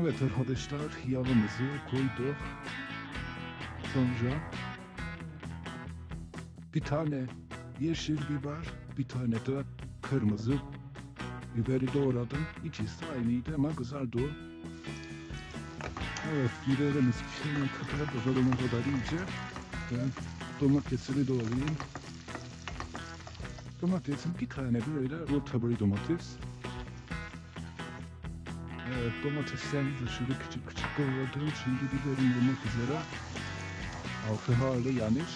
Evet arkadaşlar yağımızı koyduk. Sonra bir tane yeşil biber, bir tane de kırmızı biberi doğradım. İkisi aynıydı ama kızardı o. Evet biberimiz pişene kadar kızarana kadar iyice. Ben domatesini doğrayayım. Domatesin bir tane böyle boy domates. Domateslerimizi şöyle küçük küçük doğradım. Şimdi biberim bulmak üzere. Altı hali yanır.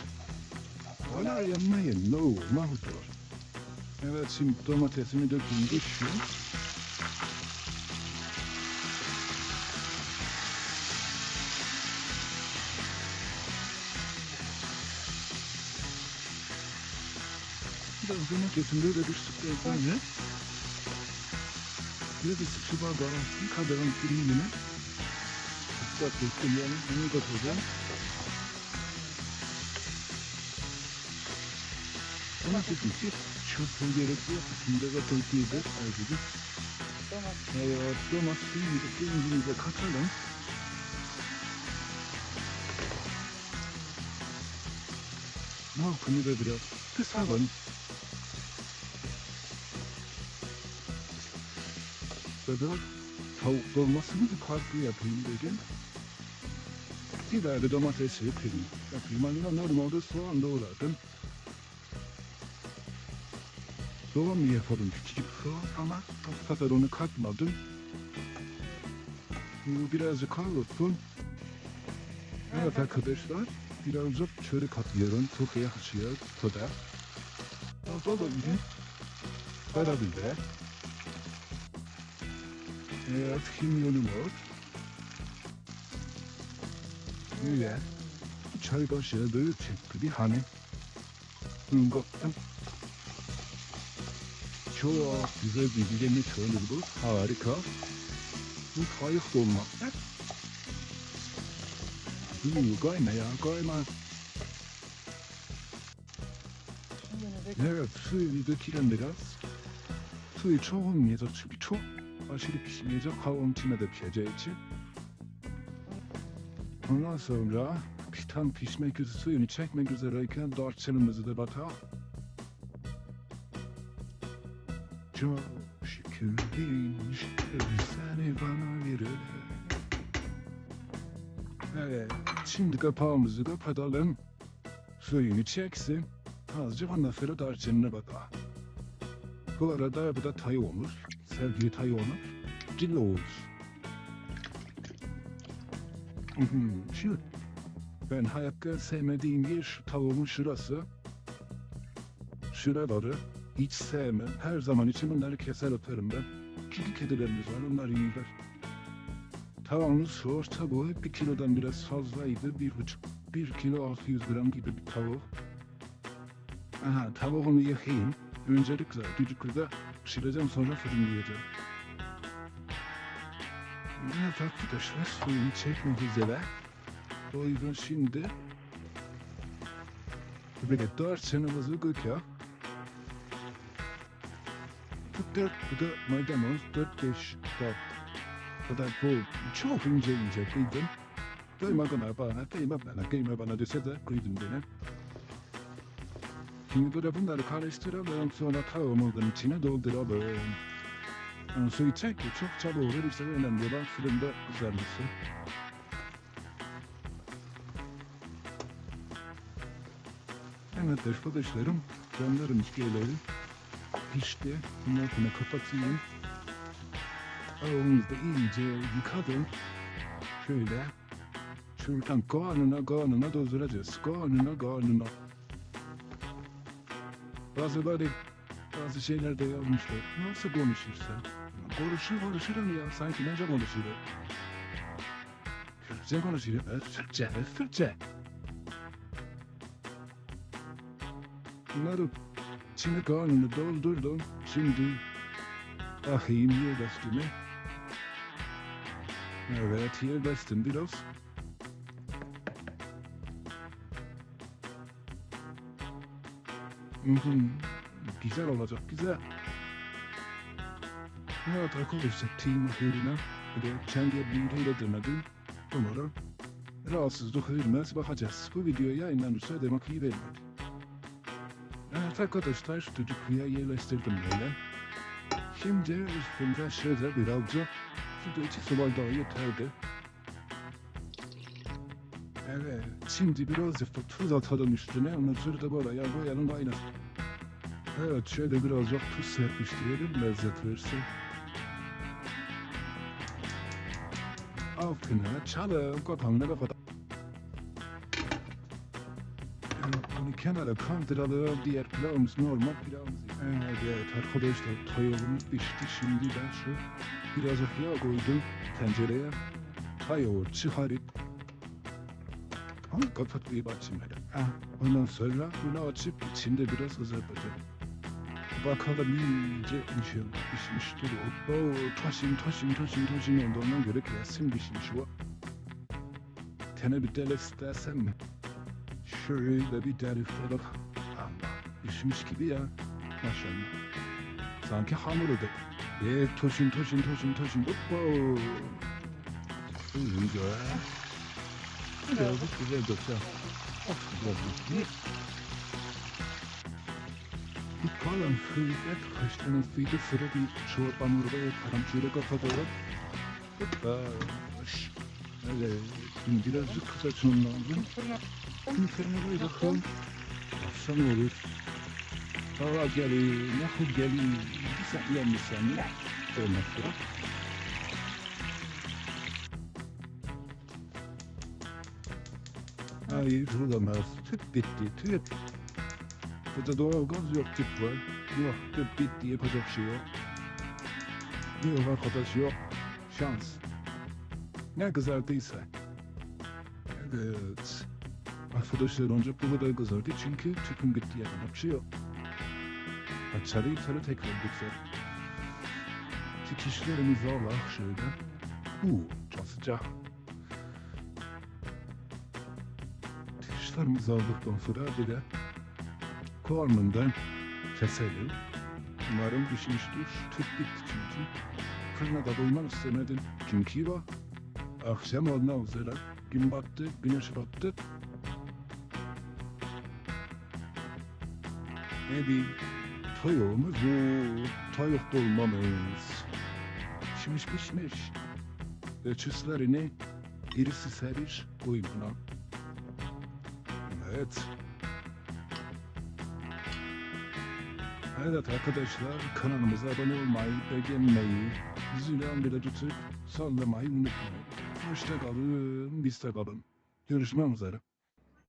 Hala yanmayın. No, mahvolur. Evet, şimdi domatesimi dökeyim. Geçiyor. Biraz domatesin böyle bir sıkıntı bir de su bardağı bir kadarın pirinçini ıslak bekleyen bunu da koyacağım. Ona dedim ki çırpı gerekiyor. Şimdi de Türkiye'de ayrıca. Evet, domatesini de pirincini de katalım. Ne yapayım da biraz kısalım. Kadar tavuk dolmasını bir farklı yapayım dedim. Bir de domates yapayım. Yapayım. Hani normalde soğan doğradım. Soğan mı yapalım küçük soğan ama bu sefer onu katmadım. Bu birazcık kavrulsun. Evet arkadaşlar birazcık çörek katıyorum. Çok yakışıyor. Kadar. Fazla olabilir. Karabiber. Evet, kimyonum var. Güzel. Çay kaşığı da çıktı bir hani. Baktım. Çok güzel bir yemek olur bu. Harika. Bu kayık dolma. Hmm, kayma ya, kayma. Evet, suyu dökelim biraz. Suyu çok olmayacak çünkü çok aşırı pişmeyecek, kavun içine de pişeceği için. Ondan sonra tam pişmek üzere suyunu çekmek üzereyken darçınımızı da batar. Çok şükür şükür seni bana verir. Evet, şimdi kapağımızı kapatalım. Suyunu çeksin. Azıcık ondan sonra darçınına batar. Bu arada bu da tavuğumuz. Sevgili tavuğumuz. Cilloğuz. Şu ben hayatta sevmediğim şu tavuğun şurası. Şuraları hiç sevmem. Her zaman için bunları keser atarım ben. Kedi kedilerimiz var onlar yiyorlar. Tavuğumuz soğur tavuğu bir kilodan biraz fazlaydı. Bir buçuk, bir kilo 600 gram gibi bir tavuk. Aha tavuğumu yakayım. Öncelikle düdüklüde pişireceğim sonra fırınlayacağım. Evet arkadaşlar suyunu çekmek üzere. O yüzden şimdi böyle dört senemizi koyacağım. Bu dört, bu da maydanoz, dört beş dört. Bu da bu çok ince ince kıydım. Kıyma bana kıyma bana, kıyma bana dese de kıydım beni. Şimdi bunları karıştıralım sonra tavuğumuzun içine dolduralım. Yani suyu çek ki çok çabuk işte önemli olan fırında kızarması. Evet arkadaşlarım, canlarım işgelerim pişti. Bundan sonra kapatayım. Tavuğumuzu da iyice yıkadım. Şöyle. Şuradan karnına karnına dolduracağız. Karnına karnına. Bazıları bazı şeyler de yazmışlar. Nasıl konuşursan? Konuşur konuşurum ya. Sanki nece konuşurum? Türkçe konuşurum. Evet, Türkçe, evet, Türkçe. Bunları içine karnını doldurdum. Şimdi ahim yerleştirme. Evet, yerleştim biraz. Mhm, güzel olacak, güzel. Evet arkadaşlar, team uğruna Bir de çengelliğiyle denedim. Umarım rahatsızlık vermez bakacağız. Bu video yayınlanırsa demek iyi vermedi. Evet arkadaşlar düdüklüye yerleştirdim böyle. Şimdi üstünde şöyle birazcık şurada iki su bardağı yeterdi. Evet, şimdi birazcık da tuz atalım üstüne, ondan sonra da buraya koyalım aynen. Evet, şöyle birazcık tuz serpiştirelim, lezzet versin. Altına çalım, kapağını kapat. Evet, Bunu kenara kaldıralım, diğer pilavımız normal pilavımız. Evet arkadaşlar, tavuğumuz pişti, şimdi ben şu birazcık yağ koydum tencereye. Tavuğu çıkarıp ama kapatmayı açayım hele. Ha, ondan sonra bunu açıp içinde biraz kızartacağım. Bakalım iyice inşallah pişmiştir o. Oo, taşın taşın taşın taşın oldu ondan göre kesin pişmiş o. Tene bir delif istersen mi? Şöyle bir delif bak. Allah pişmiş gibi ya. Maşallah. Sanki hamur ödek. Eee taşın taşın taşın taşın. Hoppa. Güzel. Birazcık güzel dökse. Of güzel dökse. Bir kalan fıydet kaç tane fıydı sıra bir çorba murba yaparım. Şöyle var. Hoppa. Şş. Evet. Şimdi birazcık kısaçın lazım. Şimdi fırına bakalım. Akşam olur. Hava gelir, yahut gelir. Bir sen yenmişsen mi? Olmaz Hayır olamaz. Tüp bitti tüp. Burada doğalgaz yok tüp var. Yok tüp bitti yapacak şey yok. Yok arkadaş yok. Şans. Ne kızardıysa. Evet. Arkadaşlar önce bu kadar kızardı çünkü tüpüm gitti bir şey yok. Açarı yutarı tekrar lütfen. Dikişlerimizi Allah şöyle. Uuu çok sıcak. Dikişlerimizi aldıktan sonra bir de karnından keselim. Umarım pişmiştir. Tüp bitti çünkü. Fırına da koymak istemedim. Çünkü var. Akşam olmak üzere. Gün battı, güneş battı. Ne bir tavuğumuz bu. Tavuk dolmamız. Pişmiş pişmiş. Ölçüslerini birisi serir koymuna. Evet. Evet arkadaşlar kanalımıza abone olmayı, beğenmeyi, zilyan bile tutup sallamayı unutmayın. Hoşça kalın, bizde kalın. Görüşmek üzere.